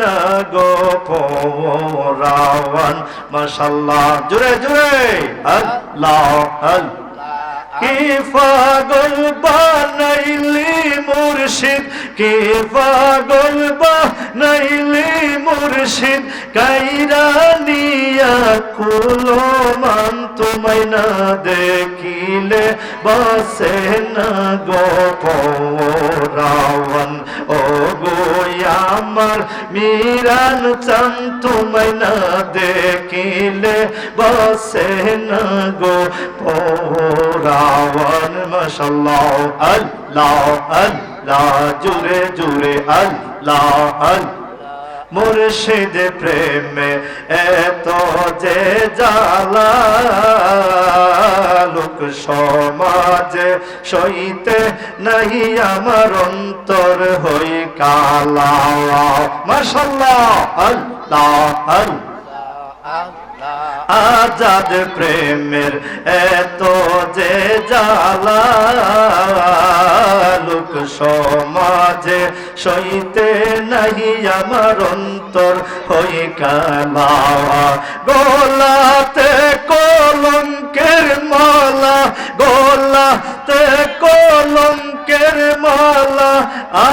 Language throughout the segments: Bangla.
না গো পরাওয়ান মাশাল্লাহ। জুড়ে জুড়ে আল্লাহ আল্লাহ। কি পাগল বানাইলি মুর্শিদ? কি পাগল বানাইলি মুর্শিদ? কাইরা নিয়া কুলো মান তোমায় না দেখিলে বাসে না গো রাওয়ান ও আমার মিরান চান তোমায় না দেখিলে বাসে না গো রাওয়ান মাশাল্লাহ আল্লাহ আল্লাহ জুরে জুরে আল্লাহ আল্লাহ মুর্শিদ প্রেমে এত যে জালা লোক সমাজে সইতে নাই আমার অন্তর হই কালা মাশাল্লাহ আল্লাহ আল্লাহ আজাদ প্রেমের এত যে জালা লোক সমাজে সইতে নাহি আমার অন্তর হই কালা গোলাতে কলঙ্কের মালা, গোলাতে কলঙ্কের মালা।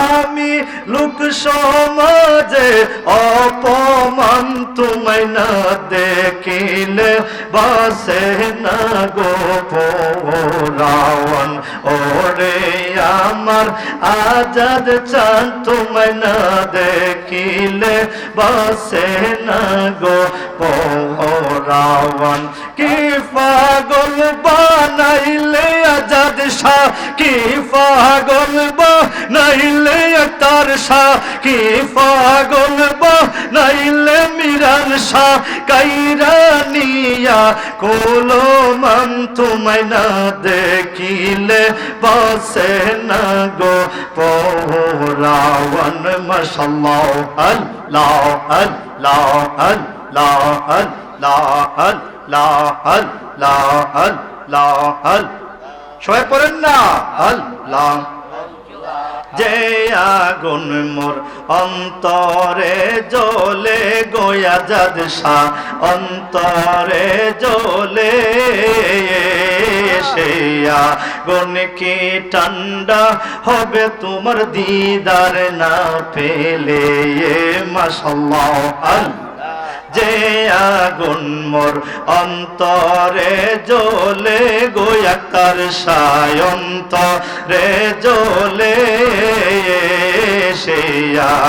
আমি লোক সমাজে অপমান তোমায় না দেখিলে বাসে না গো রাওয়ান ওরে আমার আজাদ চান তোমায় না দেখিলে বাসে না গো রাওয়ান কি পাগল বানাইলে আজাদ শাহ কি পাগল বানাইলে তার শাহ কি পাগল বানাইলে মিরান শাহ কাইরানিয়া কোলো মান তোমায় না দেখিলে বসে না গো লাওয়ান মাশাল্লাহ আল লাওয়ান লাওয়ান লাওয়ান লাওয়ান লাওয়ান লাওয়ান লাওয়ান সবাই পড়েন না আল লাওয়ান যে আগুন মোর অন্তরে জ্বলে গোয়া যাদ শাহ অন্তরে জ্বলে সে আগুন কি ঠান্ডা হবে তোমার দিদার না পেলে? মাসাল্লাহ আল্লাহ। যে আগুন মোর অন্তরে জ্বলে গোয়াকার সায়ন্তরে জ্বলে সে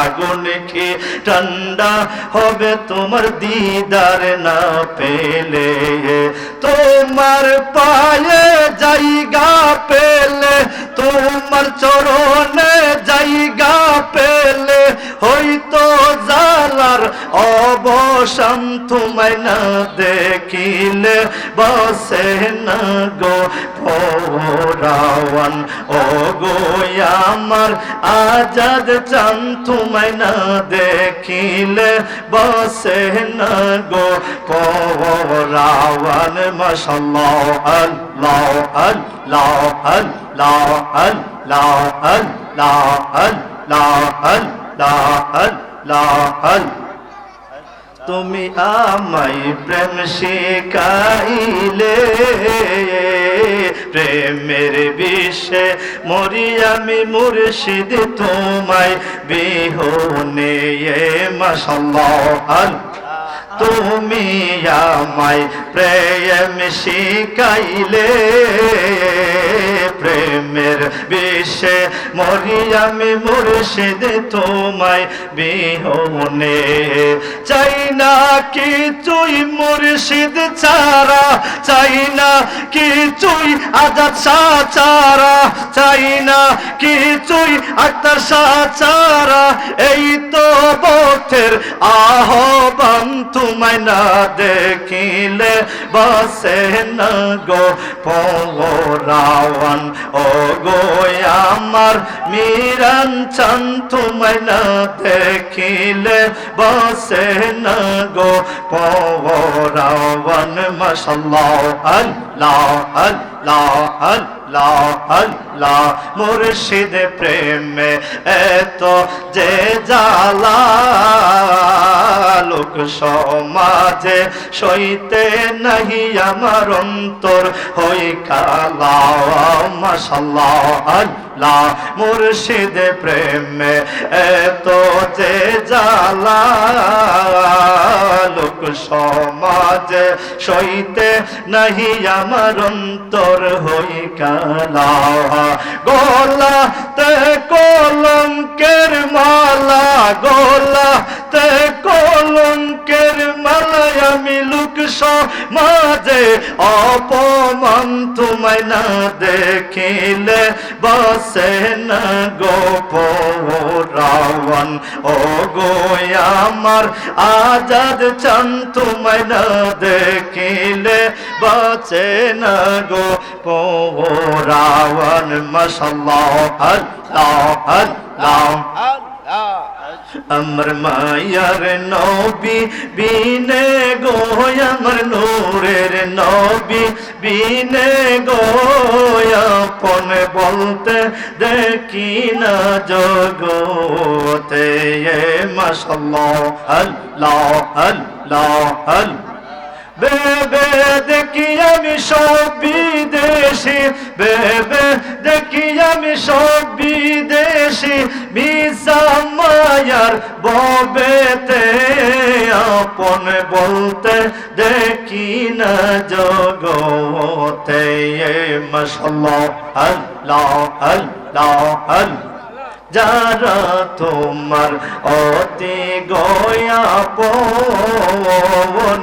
আগুন কি ঠান্ডা হবে তোমার দিদার না পেলে? তোমার পায়ে জায়গা পেলে, তোমার চরণে জায়গা পেলে, হয়তো জালার অবসান তোমায় না দেখিলে বসে না গো পরাওয়ান ও গো আমার আজাদ চান তোমায় না দেখিলে বসে না গো পরাওয়ান মাশাল্লাহ আল্লাহ আল্লাহ আল্লাহ আল্লাহ আল্লাহ আল্লাহ আল্লাহ আল্লাহ আল্লাহ তুমি আমায় প্রেম শিখাইলে। প্রেমের বিষে মরি আমি মুর্শিদ তোমায় বিহনে মাসাল্লাহ তুমি আমায় প্রেম শিখাইলে, প্রেমের বিষে মরি আমি মুর্শিদ তোমায় বিহনে। চাই না কিছুই মুর্শিদ ছাড়া, চাই না কিছুই আজাদ শাহ চারা চাই না কিছুই আক্তার চারা এই তো বথের আহ্বান তোমায় না দেখিলে বসে না গো পরাওয়ান ও গো আমার মিরান চান তোমায় না দেখিলে বসে না গো পরাওয়ান মাশাল্লাহ আল্লাহ আল্লাহ আল্লাহ আল্লাহ মুর্শিদ প্রেমে এত যে জালা লোক সমাজে সইতে নাহি আমার অন্তর। হই কালা মশাল্লাহ, আল্লাহ। মুর্শিদ প্রেমে এত যে জালা লোক সমাজে সইতে নাহি আমার অন্তর হই কালা। গোলাতে কলঙ্কের মালা, গোলাতে কলঙ্কের মালায় আমি লোক সমাজে অপমান তোমায় না দেখিলে বসে না গোপ রাবণ ও গো আমার আজাদ চান তোমায় না দেখিলে বাঁচে না গো রাবণ মশাল্লাহ, আল্লাহ আল্লাহ। আমার মায়ার নবী, বিনে গো আমার নূরের নবী, বিনে গো আপন বলতে দেখি না জগতে মাসাল্লাহ আল্লাহ আল্লাহ আল্লাহ। বেবে দেখি আমি সব বিদেশি বেবে দেখি আমি সব বিদেশি মিসা মায়ার ববেতে আপন বলতে দেখি না জগতে মশাল্লাহ আল্লাহ আল্লাহ যারা তোমার অতি গয়া পবন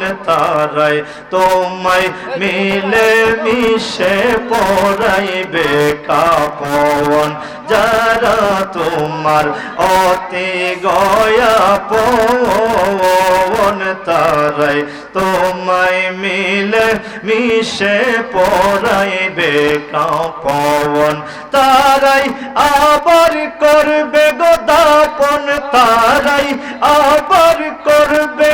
তারাই তোমায় মিলে মিশে পড়াইবে কাপন। যারা তোমার অতি গয়া পবন, তারাই তোমায় মিলে মিশে পড়াইবে কাপন। তারাই আবার করবে গোদাপন তারাই আবার করবে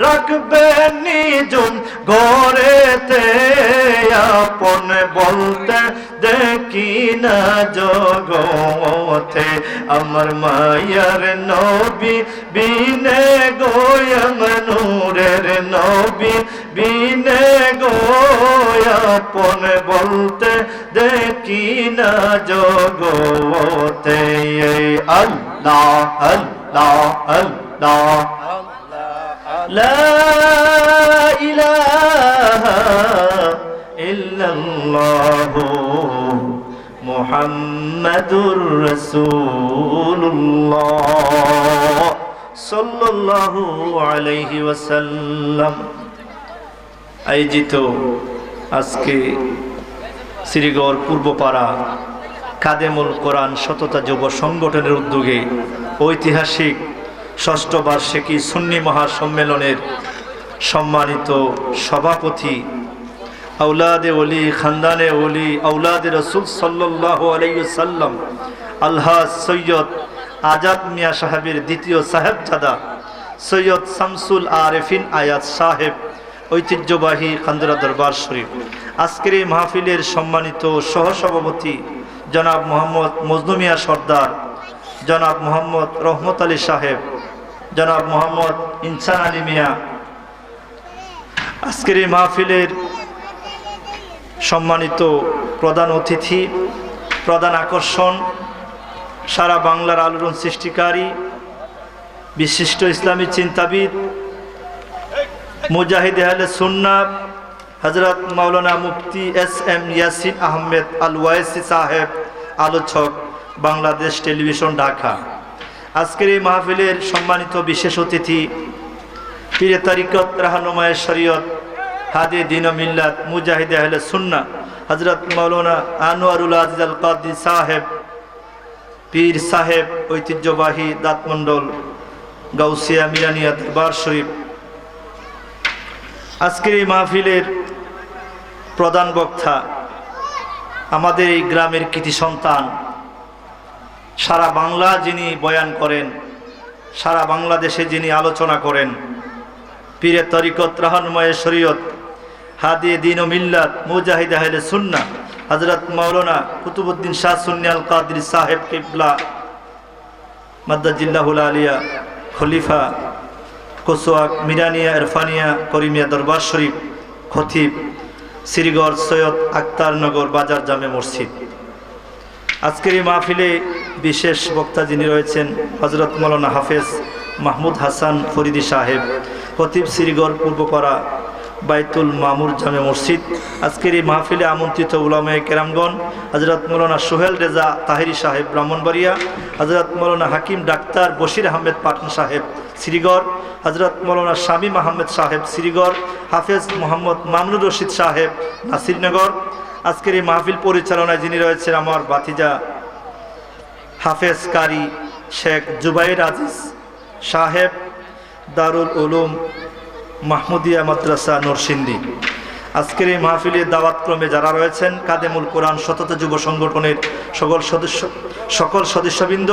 গোদাপন রাখবে নিজুম ঘরেতে, আপন বলতে দেখি না জগতে। আমার মায়ার নবী বিনে গোয়ম নূরের নবী বিনে গোয়াপন বলতে দেখি না জগতে। আল্লাহ আল্লাহ আল্লাহ। لا إله إلا الله محمد رسول الله صلى الله عليه وسلم আয়োজিত আজকে শ্রীগড় পূর্বপাড়া কাদেমুল কোরআন সততা যুব সংগঠনের উদ্যোগে ঐতিহাসিক ষষ্ঠ বার্ষিকী সুন্নি মহাসম্মেলনের সম্মানিত সভাপতি? আউলাদে অলি খানদানে অলি আউলাদে রসুল সাল্লাহ আলাইসাল্লাম আলহাজ সৈয়দ আজাদ মিয়া সাহেবের দ্বিতীয় সাহেবজাদা, সৈয়দ শামসুল আরেফিন আয়াত সাহেব, ঐতিহ্যবাহী খান্দরা দরবার শরীফ। আজকের এই মাহফিলের সম্মানিত সহসভাপতি জনাব মোহাম্মদ মজনুমিয়া সর্দার, জনাব মোহাম্মদ রহমত আলী সাহেব জনাব মোহাম্মদ ইনসান আলী মিয়া। আজকের এই মাহফিলের সম্মানিত প্রধান অতিথি, প্রধান আকর্ষণ, সারা বাংলার আলোড়ন সৃষ্টিকারী, বিশিষ্ট ইসলামী চিন্তাবিদ, মুজাহিদ আহলে সুন্না হজরত মাওলানা মুফতি এস এম ইয়াসিন আহমেদ আল ওয়াইসি সাহেব, আলোচক, বাংলাদেশ টেলিভিশন ঢাকা। আজকের এই মাহফিলের সম্মানিত বিশেষ অতিথি, পীরে তারিকত রাহানুমায় শরীয়ত, হাদি দিন মিল্লাত, মুজাহিদ আহলে সুন্না হজরত মৌলানা আনোয়ারুল আজিজ আল কাদি সাহেব, পীর সাহেব, ঐতিহ্যবাহী দাঁতমণ্ডল, গাউসিয়া মিরানিয়া দরবার শরীফ। আজকের এই মাহফিলের প্রধান বক্তা আমাদের এই গ্রামের কৃতি সন্তান সারা বাংলা যিনি বয়ান করেন, সারা বাংলাদেশে যিনি আলোচনা করেন, পীরের তরিকত রাহনুমায় শরীয়ত হাদিয়ে দিন ও মিল্লাত, মুজাহিদ আহলে সুন্না হজরত মৌলানা কুতুবুদ্দিন শাহ সুন্নিয়াল কাদির সাহেব কিবলা মাদ্দাজিল্লাহুল আলিয়া, খলিফা কোসোয়াক মিরানিয়া, ইরফানিয়া, করিমিয়া দরবার শরীফ, খতিব, শ্রীগড় সৈয়দ আক্তারনগর বাজার জামে মসজিদ। আজকের এই মাহফিলে বিশেষ বক্তা যিনি রয়েছেন হজরত মৌলানা হাফেজ মাহমুদ হাসান ফরিদি সাহেব, খতিব শ্রীগড় পূর্বপাড়া বাইতুল মামুর জামে মসজিদ। আজকের এই মাহফিলে আমন্ত্রিত উলামায়ে কেরামগণ হজরত মৌলানা সোহেল রেজা তাহিরি সাহেব ব্রাহ্মণবাড়িয়া হজরত মৌলানা হাকিম ডাক্তার বশির আহমেদ পাটন সাহেব শ্রীগড় হজরত মৌলানা শামীম আহমেদ সাহেব শ্রীগড় হাফেজ মোহাম্মদ মামনুর রশিদ সাহেব নাসিরনগর আজকের এই মাহফিল পরিচালনায় যিনি রয়েছেন আমার বাতিজা হাফেজ কারি শেখ জুবাইর আজিজ সাহেব, দারুল উলুম মাহমুদিয়া মাদ্রাসা নরসিন্দি আজকের এই মাহফিলের দাওয়াতক্রমে যারা রয়েছেন, কাদেমুল কোরআন শতত যুব সংগঠনের সকল সদস্য, সকল সদস্যবৃন্দ,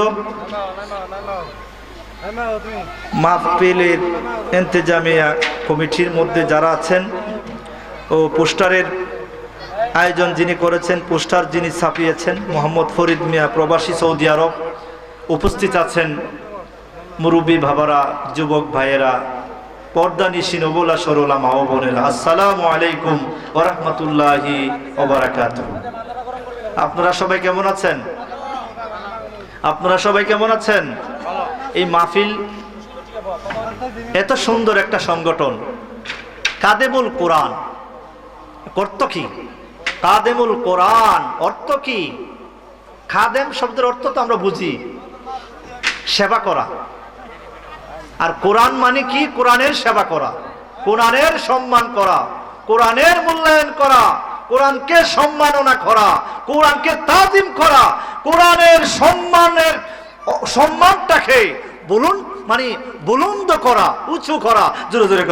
মাহফিলের এন্তেজামিয়া কমিটির মধ্যে যারা আছেন ও পোস্টারের আয়োজন যিনি করেছেন, পোস্টার যিনি ছাপিয়েছেন, মোহাম্মদ ফরিদ মিয়া প্রবাসী সৌদি আরব, উপস্থিত আছেন মুরব্বী ভাবারা, যুবক ভাইয়েরা পর্দা নিশিন ওবলা সরলা মা বোনেরা। আসসালামু আলাইকুম ওরহমতুল্লাহি আপনারা সবাই কেমন আছেন? আপনারা সবাই কেমন আছেন? এই মাহফিল এত সুন্দর একটা সংগঠন। কাদেবুল কোরআন। অর্থ কি? কাদেমুল কোরআন অর্থ কি? খাদেম শব্দের অর্থ তো আমরা বুঝি। সেবা করা। আর কোরআন মানে কি? কোরআনের সেবা করা। কোরআনের সম্মান করা। কোরআনের মূল্যায়ন করা। কোরআনকে সম্মাননা করা। কোরআনকে তাজিম করা। কোরআনের সম্মানের সম্মানটাকে বলুন মানে বুলন্দ করা উঁচু করা। জোরে জোরে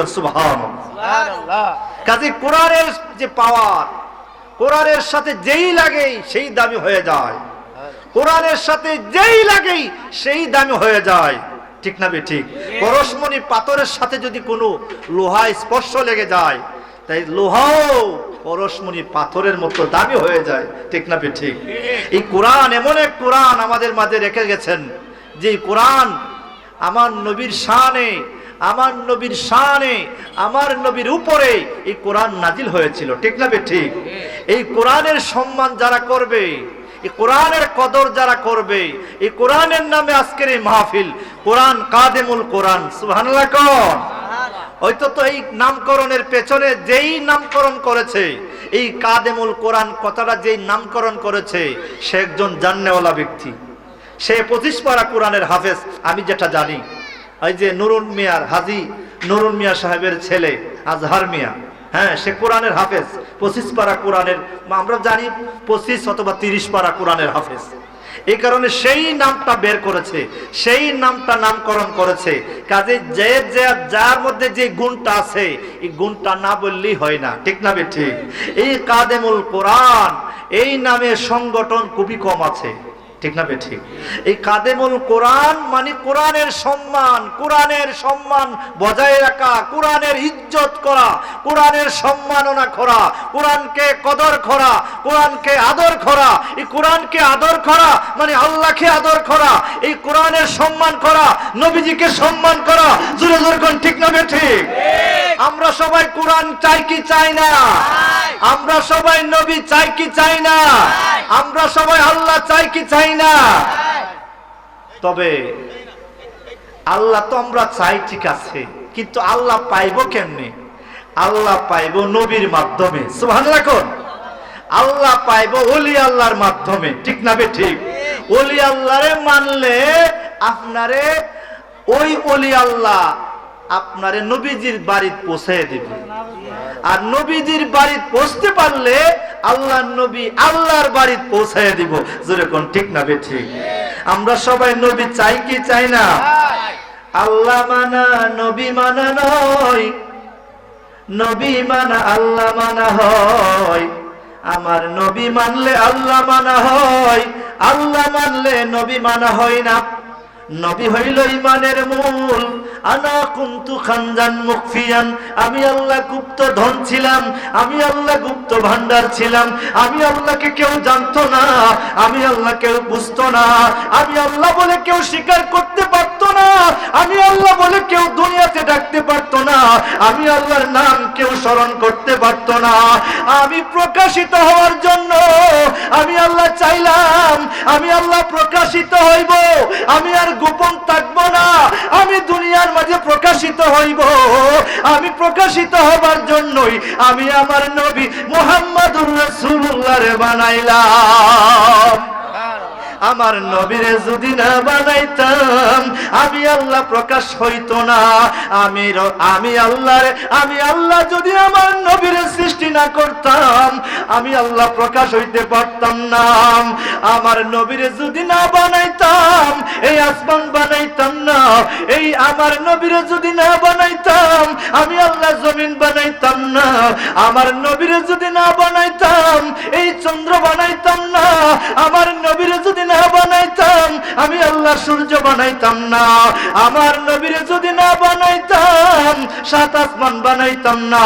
কাজে কোরআনের যে পাওয়ার কোরআনের সাথে যেই লাগেই সেই দামি হয়ে যায়। কোরআনের সাথে যেই লাগেই সেই দামি হয়ে যায়। ঠিক না ঠিক? পরশমণি পাথরের সাথে যদি কোনো লোহা স্পর্শ লেগে যায়, তাই লোহাও পরশমণি পাথরের মতো দামি হয়ে যায়। ঠিক না ঠিক? এই কোরআন এমন এক কোরআন আমাদের মাঝে রেখে গেছেন, যে কোরআন আমার নবীর শানে আমার নবীর শানে, আমার নবীর উপরে এই কোরআন নাজিল হয়েছিল। ঠিক না ঠিক? এই কোরআনের সম্মান যারা করবে, এই কোরআনের কদর যারা করবে, এই কোরআনের নামে আজকের এই মাহফিল, কোরআন কাদেমুল কোরআন, সুবহানাল্লাহ কোন হয়তো তো এই নামকরণের পেছনে যেই নামকরণ করেছে, এই কাদেমুল কোরআন কথাটা যেই নামকরণ করেছে, সে একজন জান্নেওয়ালা ব্যক্তি। সে পঁচিশ পারা কোরআনের হাফেজ, আমি যেটা জানি। ওই যে নুরুন মিয়ার হাজি, নুরুন মিয়া সাহেবের ছেলে, আজহার মিয়া হ্যাঁ সে কোরআনের হাফেজ, পঁচিশ পারা কোরআনের, আমরা জানি পঁচিশ অথবা তিরিশ পারা কোরআনের হাফেজ। এই কারণে সেই নামটা বের করেছে, সেই নামটা নামকরণ করেছে। কাজে যে যার মধ্যে যে গুণটা আছে, এই গুণটা না বললেই হয় না, ঠিক না ঠিক এই কাদেমুল কোরআন, এই নামে সংগঠন খুবই কম আছে। ঠিক না বে ঠিক এই কাদেমুল কোরআন মানে কোরআনের সম্মান কোরআনের সম্মান বজায় রাখা কোরআনের ইজ্জত করা কোরআনের সম্মাননা করা কোরআনকে কদর করা কোরআনকে আদর করা। এই কোরআনকে আদর করা মানে আল্লাহকে আদর করা। এই কোরআনের সম্মান করা নবীজিকে সম্মান করা। জোরে জোরে কোন ঠিক না বে ঠিক আমরা সবাই কোরআন চাই কি চাই না? আমরা সবাই নবী চাই কি চাই না? আমরা সবাই আল্লাহ চাই কি চাই না। তবে আল্লাহ তো আমরা চাই ঠিক আছে, কিন্তু আল্লাহ পাইব কেমনে? আল্লাহ পাইব নবীর মাধ্যমে। সুবহানাল্লাহ কোন? আল্লাহ পাইব ওলি আল্লাহর মাধ্যমে। ঠিক না বে ঠিক? ওলি আল্লাহরে মানলে আপনারে ওই অলি আল্লাহ আপনারে নবীজির বাড়িতে পৌঁছে দিবে। আর নবীজির বাড়িতে পৌঁছতে পারলে আল্লাহ নবী আল্লাহর বাড়িতে পৌঁছায় দিব। যেরকম ঠিক না বে ঠিক? আমরা সবাই নবী চাই কি চাই না? আল্লাহ মানা, নবী মানা নয়। নবী মানা, আল্লাহ মানা হয়। আমার নবী মানলে আল্লাহ মানা হয়। আল্লাহ মানলে নবী মানা হয় না। নবী হইল ইমানের মূল। আনা কুন্তু খানজান মুকফিয়ান আমি আল্লাহ গুপ্ত ধন ছিলাম, আমি আল্লাহ গুপ্ত ভান্ডার ছিলাম। আমি আল্লাহকে কেউ জানতো না, আমি আল্লাহ কেউ বুঝতো না। আমি আল্লাহ বলে কেউ স্বীকার করতে পারতো না, আমি আল্লাহ বলে কেউ দুনিয়াতে ডাকতে পারতো না। আমি আল্লাহর নাম কেউ স্মরণ করতে পারতো না। আমি প্রকাশিত হওয়ার জন্য আমি আল্লাহ চাইলাম, আমি আল্লাহ প্রকাশিত হইব। আমি আর গোপন থাকব না। আমি দুনিয়ার মাঝে প্রকাশিত হইব। আমি প্রকাশিত হবার জন্যই আমি আমার নবী মোহাম্মদুর রসুল্লাহ বানাইলাম। আমার নবীরে যদি না বানাইতাম আমি আল্লাহ প্রকাশ হইতো না। আমি আমি আল্লাহরে, আমি আল্লাহ যদি আমার নবীরে সৃষ্টি না করতাম, আমি আল্লাহ প্রকাশ হইতে পারতাম না। আমার নবীরে যদি না বানাইতাম, এই আসমান বানাইতাম না। এই আমার নবীরে যদি না বানাইতাম, আমি আল্লাহ জমিন বানাইতাম না। আমার নবীরে যদি না বানাইতাম, এই চন্দ্র বানাইতাম না। আমার নবীরে যদি না বানাইতাম, আমি আল্লাহ সূর্য বানাইতাম না। আমার নবীরে যদি না বানাইতাম, সাত আসমান বানাইতাম না।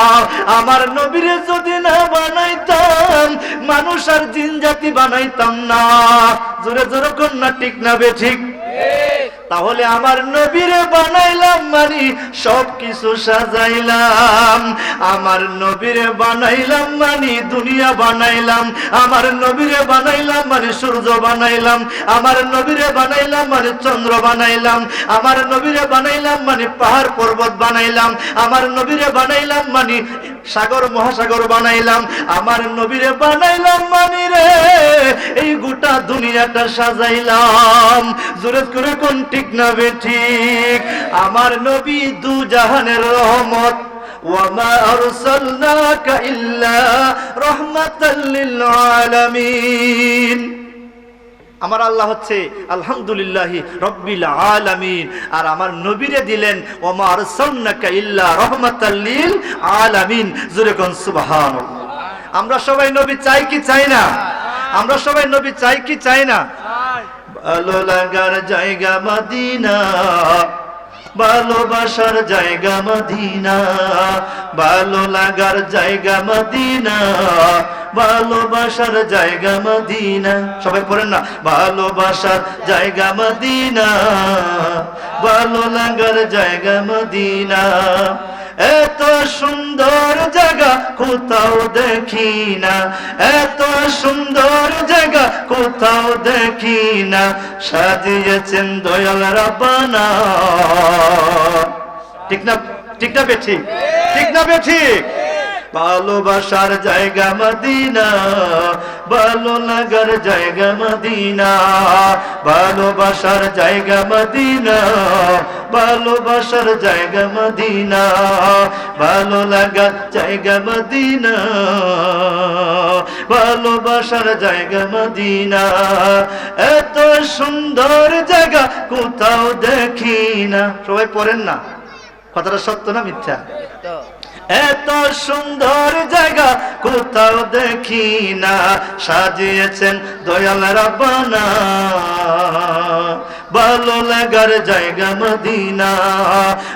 আমার নবীরে যদি না বানাইতাম, মানুষ আর জিন জাতি বানাইতাম না। জোরে জোরে কন্যা, ঠিক না বে ঠিক। তাহলে আমার নবীরে বানাইলাম মানে সব কিছু সাজাইলাম। আমার নবীরে বানাইলাম মানে দুনিয়া বানাইলাম। আমার নবীরে বানাইলাম মানে সূর্য বানাইলাম। আমার নবীরে বানাইলাম মানে চন্দ্র বানাইলাম। আমার নবীরে বানাইলাম মানে পাহাড় পর্বত বানাইলাম। আমার নবীরে বানাইলাম মানে সাগর, মহাসাগর বানাইলাম। আমার নবীরে বানাইলাম মানি রে, এই গোটা দুনিয়াটা সাজাইলাম। জোরে করে কোন ঠিক না বে ঠিক। আমার নবী দু জাহানের রহমত। আরসালনাকা ইল্লা রাহমাতাল লিল আলামিন। আমার আল্লাহ হচ্ছে আলহামদুলিল্লাহ রব্বিল আলামিন। আর আমার নবীরে দিলেন ওমা আরসালনাকা ইল্লা রাহমাতাল আলামিন। জোরে কোন সুবহানাল্লাহ। আমরা সবাই নবী চাই কি চাই না? আমরা সবাই নবী চাই কি চাই না? ভালো লাগার জায়গা মদিনা ভালোবাসার জায়গা মদিনা, ভালো লাগার জায়গা মদিনা ভালোবাসার জায়গা মদিনা। সবাই পড়েন না ভালোবাসার জায়গা মদিনা, ভালো লাগার জায়গা মদিনা। এত সুন্দর জায়গা কোথাও দেখি না। এত সুন্দর জায়গা কোথাও দেখি না। সাজিয়েছেন দয়াল রাব্বানা। ঠিক না ঠিক না বেঠি? ঠিক না বেঠি? ভালোবাসার জায়গা মদিনা ভালো লাগার জায়গা মদিনা, ভালোবাসার জায়গা মদিনা। ভালোবাসার জায়গা মদিনা, ভালো লাগা জায়গা মদিনা, ভালোবাসার জায়গা মদিনা। এত সুন্দর জায়গা কোথাও দেখি না। সবাই পড়েন না। কথাটা সত্য না মিথ্যা? এত সুন্দর জায়গা, কোথাও দেখি না সাজিয়েছেন দয়াল রাব্বানা। ভালো লাগার জায়গা মদিনা,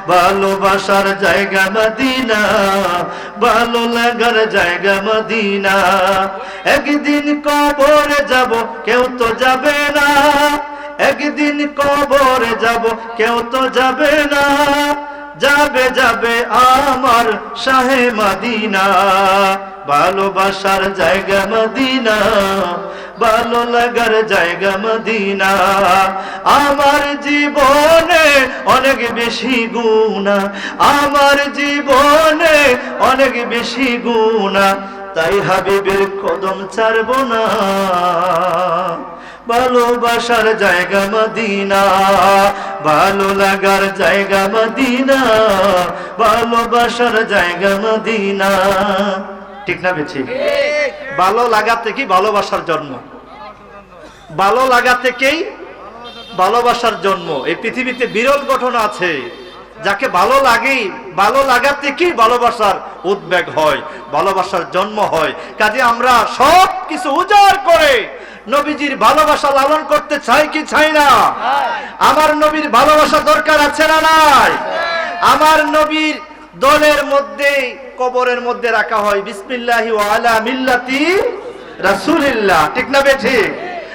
ভালোবাসার জায়গা মদিনা, ভালো লাগার জায়গা মদিনা। একদিন কবরে যাব, কেউ তো যাবে না। একদিন কবরে যাব, কেউ তো যাবে না। যাবে যাবে আমার শাহে মদিনা। ভালোবাসার জায়গা মদিনা, ভালো লাগার জায়গা মদিনা। আমার জীবনে অনেক বেশি গুণা, আমার জীবনে অনেক বেশি গুণা, তাই হাবিবের কদম ছাড়ব না। ভালোবাসার জায়গা মদিনা, ভালো লাগার জায়গা মদিনা ভালোবাসার জায়গা মদিনা। ঠিক না বেছি ভালো লাগা থেকেই ভালোবাসার জন্ম। ভালো লাগা থেকেই ভালোবাসার জন্ম। এই পৃথিবীতে বিরল গঠন আছে। যাকে ভালো লাগেই, ভালো লাগা থেকেই ভালোবাসার উদ্বেগ হয় ভালোবাসার জন্ম হয়। কাজে আমরা সব কিছু উজাড় করে নবীজির ভালোবাসা লালন করতে চাই কি চাই না? আমার নবীর ভালোবাসা দরকার আছে না নাই? আমার নবীর দলের মধ্যে, কবরের মধ্যে রাখা হয়, বিসমিল্লাহি ওয়া আলা মিল্লাতি রাসূলিল্লাহ। ঠিক না বে ঠিক?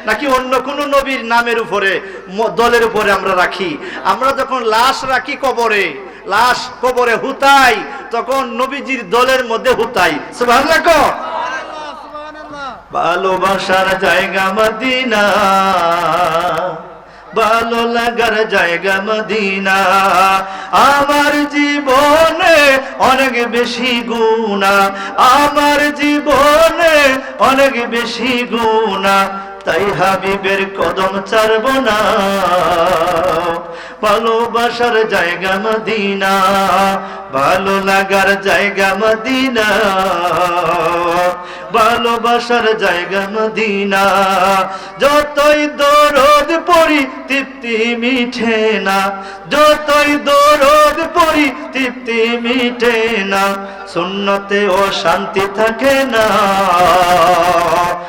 নাকি অন্য কোনো নবীর নামের উপরে দলের উপরে আমরা রাখি? আমরা যখন লাশ রাখি কবরে, লাশ কবরে হুতাই, তখন নবীজির দলের মধ্যে হুতাই। সুবহানাল্লাহ। ভালোবাসার জায়গা মদিনা। ভালো লাগার জায়গা মদিনা। আমার জীবনে অনেক বেশি গুণা আমার জীবনে অনেক বেশি গুণা তাই হাবিবের কদম ছাড়ব না। ভালোবাসার জায়গা মদিনা, ভালো লাগার জায়গা মদিনা, ভালোবাসার জায়গা মদিনা। যতই দরদ পড়ি, তৃপ্তি মিঠে না। যতই দরদ পড়ি, তৃপ্তি মিঠে না। শূন্যতে ও শান্তি থাকে না।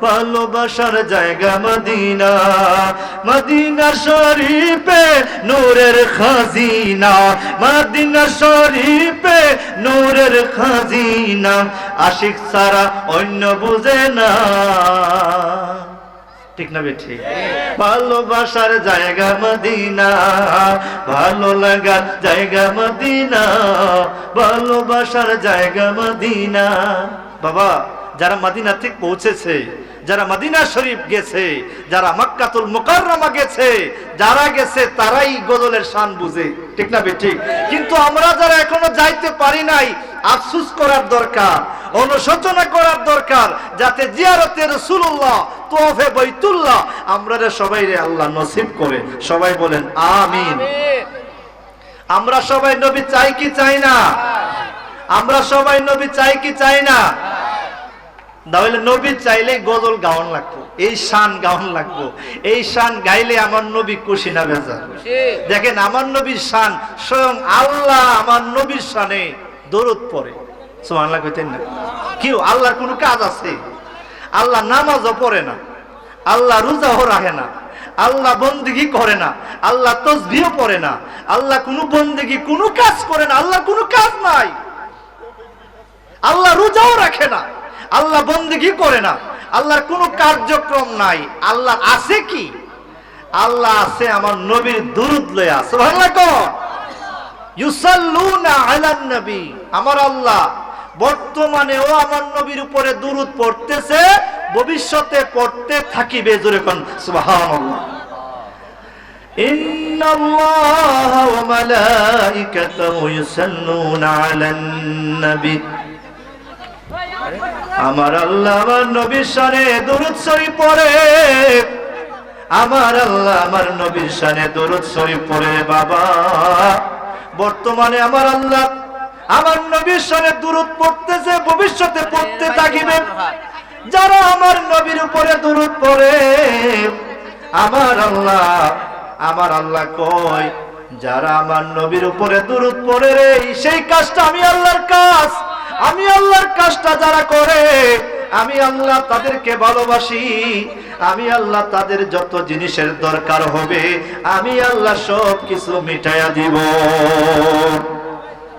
ভালোবাসার জায়গা মদিনা। মদিনা শরীফে নূরের খাজিনা। মদিনা শরীফে নূরের খাজিনা। আশিক সারা অন্য বুঝে না। ঠিক না বেঠি? ভালোবাসার জায়গা মদিনা। ভালো লাগার জায়গা মদিনা। ভালোবাসার জায়গা মদিনা। বাবা যারা মদিনা থেকে পৌঁছেছে, যারা মদিনা শরীফ গেছে, যারা মক্কাতুল মুকাররমা গেছে, যারা গেছে তারাই গজলের শান বুঝে। ঠিক না ঠিক কিন্তু আমরা যারা এখনও যাইতে পারি নাই, আফসুস করার দরকার, অনুশোচনা করার দরকার, যাতে জিয়ারতে রসুল্লাহ তোফে বৈতুল্লাহ আমরা সবাই রে আল্লাহ নসিব করে। সবাই বলেন, আমিন। আমরা সবাই নবী চাই কি চাই না? আমরা সবাই নবী চাই কি চাই না? তাহলে নবী চাইলে গজল গাওয়ান লাগতো এই শান গাওয়ান লাগবো। এই শান গাইলে আমার নবী খুশি না দেখেন, আমার নবীর শান, স্বয়ং আল্লাহ আমার নবীর শানে দরদ সুবহানাল্লাহ কইতেন না? কেউ আল্লাহর কোনো কাজ আছে? আল্লাহ নামাজও পড়ে না, আল্লাহ রোজাও রাখে না, আল্লাহ বন্দিগি করে না, আল্লাহ তসবিও পড়ে না, আল্লাহ কোনো বন্দিগি, কোনো কাজ করে না, আল্লাহ কোনো কাজ নাই। আল্লাহ রোজাও রাখে না। আল্লাহ বন্দিগি করে না আল্লাহর কোনো কার্যক্রম নাই আল্লাহ আছে কি আল্লাহ আছে আমার নবীর দুরুদ লয়া সুবহানাল্লাহ কর ইউসাল্লুনা আলান নবী আমার আল্লাহ বর্তমানেও আমার নবীর উপরে দুরুদ পড়তেছে ভবিষ্যতে পড়তে থাকিবে জোরে কোন সুবহানাল্লাহ إن الله وملائكته يصلون على النبي আমার আল্লাহ আমার নবীর শানে দরুদ শরীফ পড়ে। আমার আল্লাহ আমার নবীর শানে দরুদ শরীফ পড়ে বাবা। বর্তমানে আমার আল্লাহ আমার নবীর শানে দরুদ পড়তেছে, ভবিষ্যতে পড়তে থাকিবে। যারা আমার নবীর উপরে দরুদ পড়ে, আমার আল্লাহ আমার আল্লাহ কয়, যারা আমার নবীর উপরে দরুদ পড়ে রে, সেই কাজটা আমি আল্লাহর কাজ। আমি আল্লাহর কাজটা যারা করে, আমি আল্লাহ তাদেরকে ভালোবাসি, আমি আল্লাহ তাদের যত জিনিসের দরকার হবে, আমি আল্লাহ সব কিছু মিটাইয়া দিব।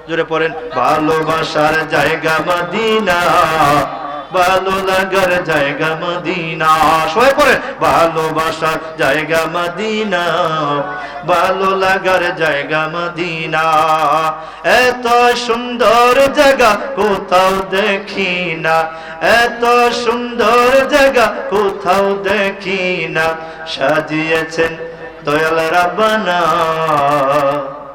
জোরে পড়েন, ভালোবাসার জায়গা মদিনা ভালো লাগার জায়গা মদিনা। সবাই পড়েন ভালোবাসার জায়গা মদিনা। ভালো লাগার জায়গা মদিনা। এত সুন্দর জায়গা কোথাও দেখি না। এত সুন্দর জায়গা কোথাও দেখি না। সাজিয়েছেন দয়াল রাব্বানা।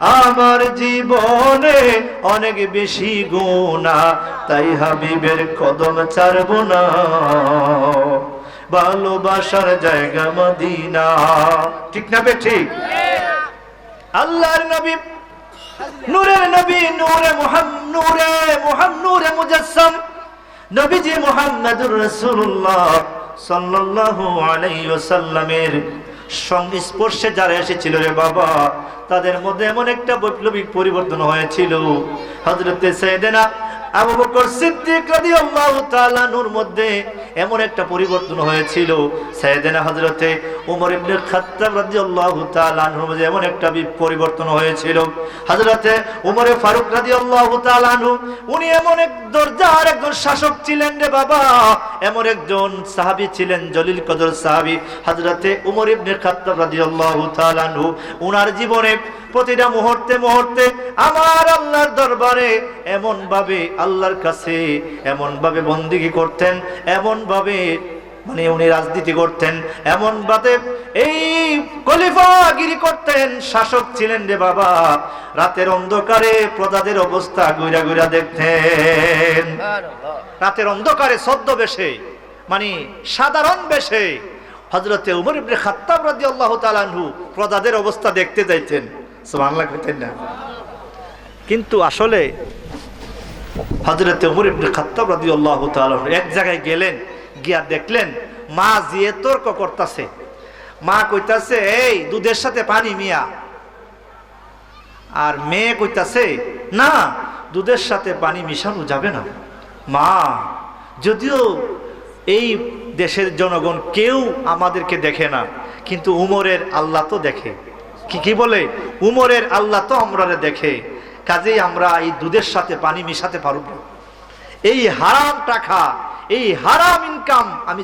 আমার জীবনে অনেক বেশি গুণা, তাই হাবিবের কদম ছাড়ব না। ভালোবাসার জায়গা মদিনা। ঠিক না বে ঠিক আল্লাহর নবী, নূরের নবী, নূরে মুহাম নূরে মুহাম, নূরে মুজাসসাম। নবীজি মুহাম্মদুর রাসূলুল্লাহ সাল্লাল্লাহু আলাইহি ওয়াসাল্লামের সংস্পর্শে যারা এসেছিল রে বাবা তাদের মধ্যে এমন একটা বৈপ্লবিক পরিবর্তন হয়েছিল। হজরতে সাইয়েদনা আবু বকর সিদ্দিক রাদিয়াল্লাহু তাআলা নূর মধ্যে এমন একটা পরিবর্তন হয়েছিল। সাইয়েদনা হযরতে ওমর ইবনে খাত্তাব রাদিয়াল্লাহু তাআলা আনহুর মধ্যে এমন একটা পরিবর্তন হয়েছিল। হযরতে ওমরে ফারুক রাদিয়াল্লাহু তাআলা উনি এমন এক দরজার একজন শাসক ছিলেন রে বাবা, এমন একজন সাহাবী ছিলেন, জলিল কদর সাহাবী। হযরতে ওমর ইবনে খাত্তাব রাদিয়াল্লাহু তাআলা উনার জীবনে প্রতিটা মুহূর্তে মুহূর্তে আমার আল্লাহর দরবারে এমন ভাবে আল্লাহর কাছে এমন ভাবে বন্দিগি করতেন, এমন ভাবে মানে উনি রাজনীতি করতেন, এমন ভাবে এই খলিফাগিরি করতেন, শাসক ছিলেন রে বাবা। রাতের অন্ধকারে প্রজাদের অবস্থা গুইরা গুইরা দেখতেন। রাতের অন্ধকারে সদ্য বেশে মানে সাধারণ বেশে হজরতে উমর ইবনে খাত্তাব রাদিয়াল্লাহু তাআলা আনহু প্রজাদের অবস্থা দেখতে যাইতেন সুবহানাল্লাহ কইতেন না। কিন্তু আসলে হজরতে উমর ইবনে খাত্তাব রাদিয়াল্লাহু তাআলা এক জায়গায় গেলেন গিয়া দেখলেন মা জিয়ে তর্ক করতেছে। মা কইতাছে এই দুধের সাথে পানি মিয়া। আর মেয়ে কইতাছে না দুধের সাথে পানি মিশানো যাবে না। মা যদিও এই দেশের জনগণ কেউ আমাদেরকে দেখে না কিন্তু উমরের আল্লাহ তো দেখে। কি কি বলে? উমরের আল্লাহ তো আমরা দেখে। কাজেই আমরা এই দুধের সাথে পানি মিশাতে পারব। এই হারাম টাকা, এই হারাম ইনকাম আমি